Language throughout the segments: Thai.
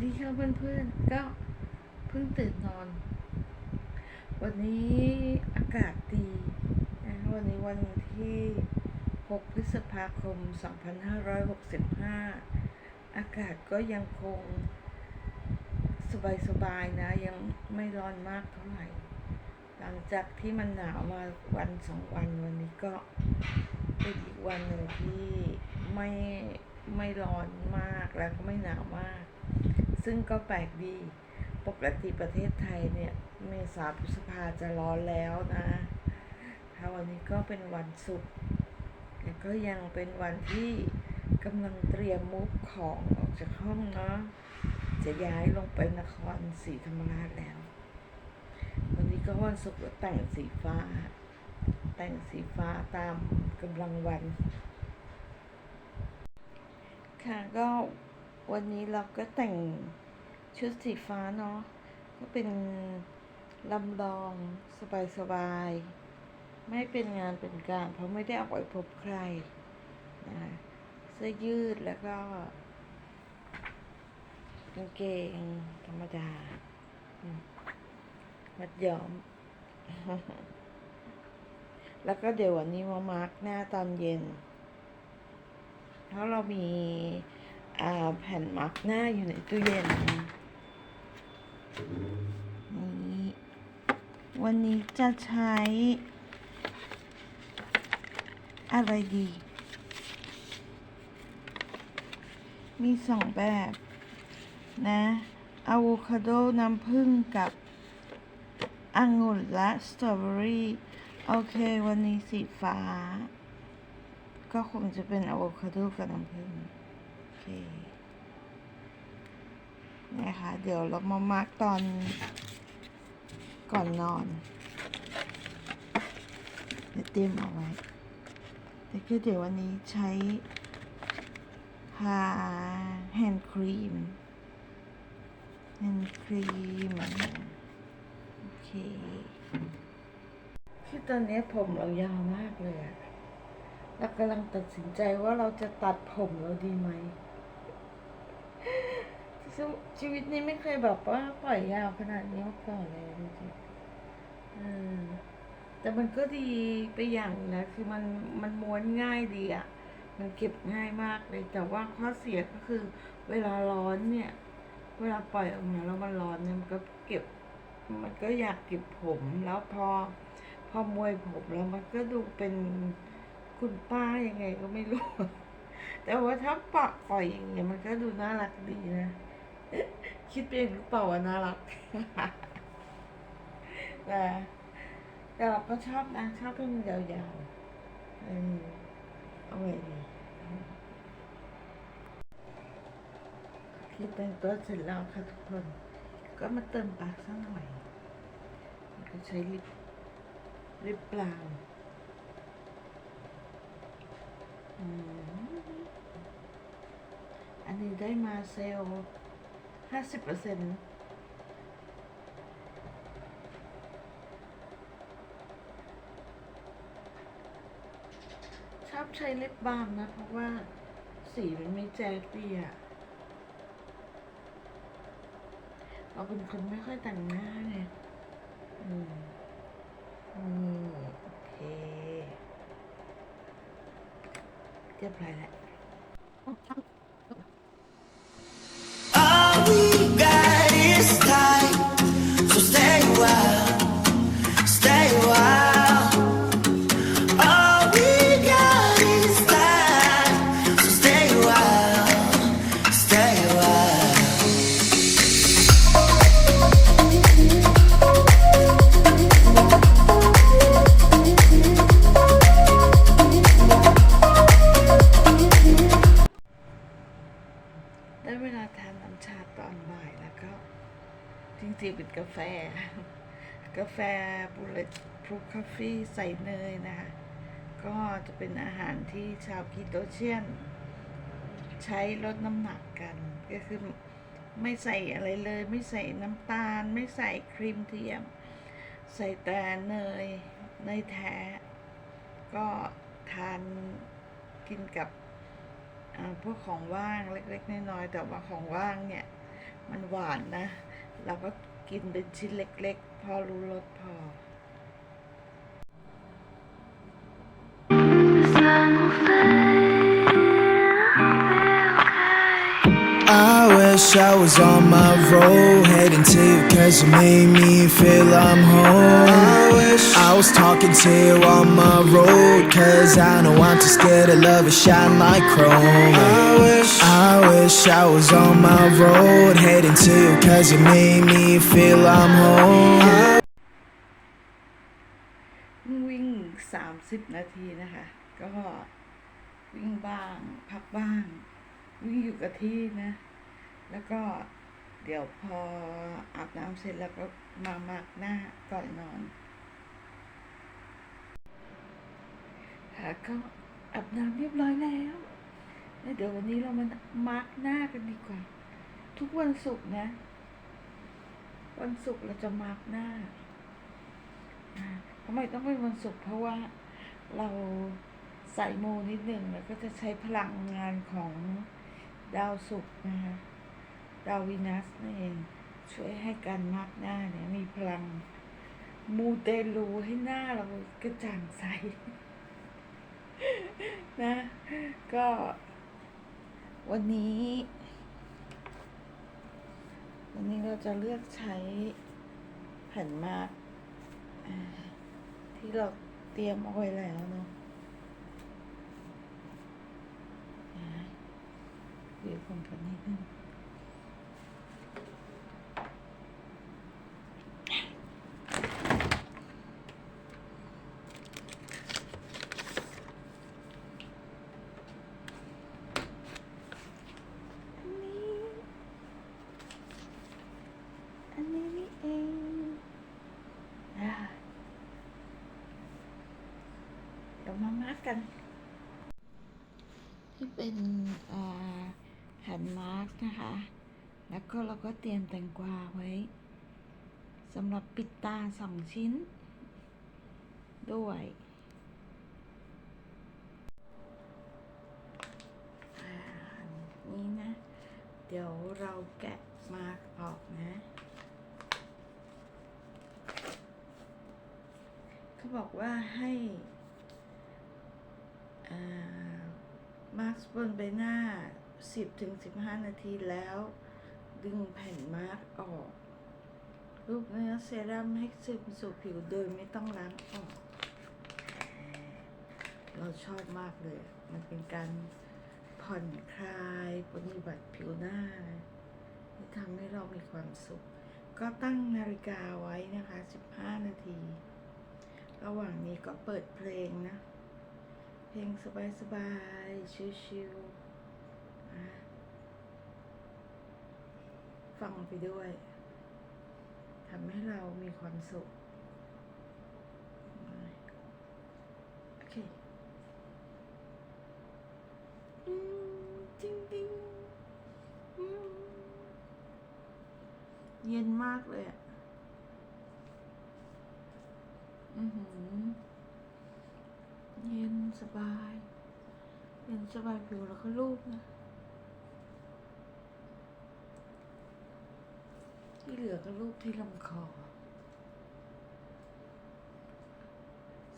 วัสดีค่ะเพื่อนๆก็เพิ่งตื่นนอน วันนี้อากาศดีนะวันนี้วันที่ 6 พฤษภาคม 2565 อากาศก็ยังคงสบายๆนะ ยังไม่ร้อนมากเท่าไหร่ หลังจากที่มันหนาวมาวันสองวันวันนี้ก็เป็นอีกวันหนึ่งที่ไม่ไม่ร้อนมากแล้วก็ไม่หนาวมาก ซึ่งก็แปลกดี ปกติประเทศไทยเนี่ย เมษาพฤษภาจะร้อนแล้วนะถ้าวันนี้ก็เป็นวันศุกร์แต่ก็ยังเป็นวันที่กำลังเตรียมมุกของออกจากห้องเนาะจะย้ายลงไปนครศรีธรรมราชแล้ว วันนี้ก็วันศุกร์แต่งสีฟ้า แต่งสีฟ้าตามกำลังวัน ค่ะก็ วันนี้เราก็แต่งชุดสีฟ้าเนาะก็เป็นลำลองสบายๆ ไม่เป็นงานเป็นการ เพราะไม่ได้ออกไปพบใครนะเสื้อยืดแล้วก็กางเกงธรรมดา มัดย้อม แล้วก็เดี๋ยววันนี้มามาร์กหน้าตอนเย็น เพราะเรามี แผ่นมาร์กหน้าอยู่ในตู้เย็นนี่วันนี้จะใช้ อะไรดี มีสองแบบ นะอะโวคาโดน้ำผึ้งกับองุ่นและสตรอเบอรี่ โอเค วันนี้สีฟ้า ก็คงจะเป็นอะโวคาโดกับน้ำผึ้ง เคนะคะ เดี๋ยวเรามามาร์กตอนก่อนนอนเดี๋ยวเตรียมเอาไว้แต่ก็เดี๋ยววันนี้ใช้ทาแฮนด์ครีมแฮนด์ครีมโอเคคือตอนนี้ผมเรายาวมากเลยอะเรากำลังตัดสินใจว่าเราจะตัดผมเราดีไหม ซึ่งชีวิตนี้ไม่เคยแบบว่าปล่อยยาวขนาดนี้มาก่อนเลยจริงๆอืมแต่มันก็ดีไปอย่างนะคือมันมันม้วนง่ายดีอะมันเก็บง่ายมากเลย แต่ว่าข้อเสียก็คือ เวลาร้อนเนี่ย เวลาปล่อยออกมาแล้วมันร้อนเนี่ยมันก็เก็บ มันก็อยากเก็บผมแล้วพอ พอมวยผมแล้วมันก็ดูเป็นคุณป้ายังไงก็ไม่รู้ แต่ว่าถ้าปะปล่อยอย่างเงี้ยมันก็ดูน่ารักดีนะ คิดเองหรือเปล่าว่าน่ารักแต่แต่เราก็ชอบนะชอบให้มันยาวๆอืมเอาไว้ดีคิดแต่งตัวเสร็จแล้วค่ะทุกคน ก็มาเติมปากสักหน่อยก็ใช้ลิปลิปปลางอืมอันนี้ได้มาเซล ห้าสิบเปอร์เซ็นต์ชอบใช้ลิปบาล์มนะ เพราะว่าสีมันไม่แจ๊ดดีอะเราเป็นคนไม่ค่อยแต่งหน้าไงอืมนี่โอเคเรียบร้อยแล้ว ได้เวลาทานน้ำชาตอนบ่ายแล้วก็ จริงๆเป็นกาแฟ กาแฟบุลเลตพรูคาเฟ่ใส่เนยนะคะ ก็จะเป็นอาหารที่ชาวคีโตเชียน ใช้ลดน้ำหนักกัน ก็คือไม่ใส่อะไรเลย ไม่ใส่น้ำตาล ไม่ใส่ครีมเทียม ใส่แต่เนยเนยแท้ ก็ทานกินกับ พวกของว่างเล็กๆน้อยๆแต่ว่าของว่างเนี่ย มันหวานนะ เราก็กินเป็นชิ้นเล็ก ๆ พอรู้รสพอ I wish I was on my road, heading to you cause you made me feel I'm home. I wish I was talking to you on my road, cause I know I'm too scared to love and shine like chrome. I wish I wish I was on my road, heading to you cause you made me feel I'm home. วิ่งสามสิบนาทีนะคะ ก็วิ่งบ้าง พักบ้าง วิ่งอยู่กับที่นะ แล้วก็เดี๋ยวพออาบน้ำเสร็จแล้วก็มามาร์กหน้าก่อนนอนค่ะก็อาบน้ำเรียบร้อยแล้วแล้วเดี๋ยววันนี้เรามามาร์กหน้ากันดีกว่า ทุกวันศุกร์นะ วันศุกร์เราจะมาร์กหน้าอ่าทำไมต้องเป็นวันศุกร์เพราะว่าเราใส่โมนิดหนึ่งแล้วก็จะใช้พลังงานของดาวศุกร์นะคะ ดาววีนัสนั่นเอง ช่วยให้การมาร์กหน้าเนี่ยมีพลัง มูเตลูให้หน้าเรากระจ่างใส นะ ก็ วันนี้ วันนี้เราจะเลือกใช้แผ่นมาร์กที่เราเตรียมเอาไว้แล้วเนาะอ่าเดี๋ยวผมกันนิดนึงอันนี้ อันนี้นี่เอง อ่าเดี๋ยวมามาร์ กัน ที่เป็นอ่าแผ่นมาร์กนะคะ แล้วก็เราก็เตรียมแตงกวาไว้สำหรับปิดตาสองชิ้น ด้วย นี่นะ เดี๋ยวเราแกะมาร์กออกนะเขาบอกว่าให้ กบนใบหน้า 10-15 นาทีแล้ว ดึงแผ่นมาร์กออก รูปเนื้อเซรั่มให้ซึมสู่ผิวโดยไม่ต้องล้างออก เราชอบมากเลย มันเป็นการผ่อนคลายปฏิบัติผิวหน้าที่ทำให้เรามีความสุข ก็ตั้งนาฬิกาไว้นะคะ 15 นาที ระหว่างนี้ก็เปิดเพลงนะ เพลงสบายๆชิวๆอะฟังไปด้วยทำให้เรามีความสุข โอเคจริงจริงเย็นมากเลยอะ อือหือ เย็นส บายเย็นสบายผิวแล้วก็รูปนะ ที่เหลือก็รูปที่ลำคอ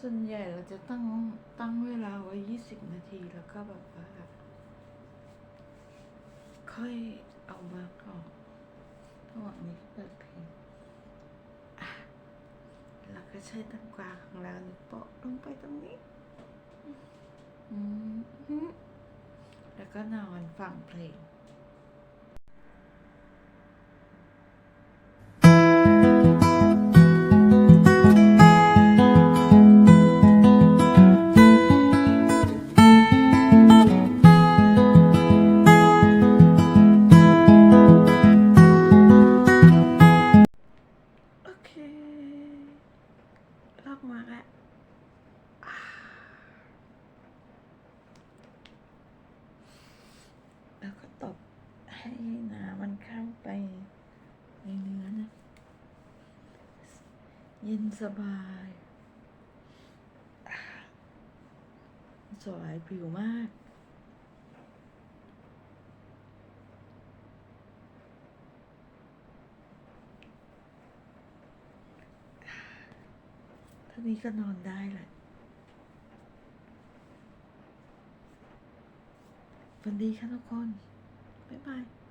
ส่วนใหญ่เราจะตั้งตั้งเวลาไว้ยี่สิบนาทีแล้วก็แบบว่า ค่อยเอามาก่อนระหว่างนี้เปิดเพลงอะเราก็ใช้ตังกวาของเรานี่โปะลงไปตรงนี้ แล้วก็นอนฟังเพลง ย็นสบาย สวยผิวมากท่านี้ก็นอนได้แหละวันดีค่ะทุกคน บ๊ายบาย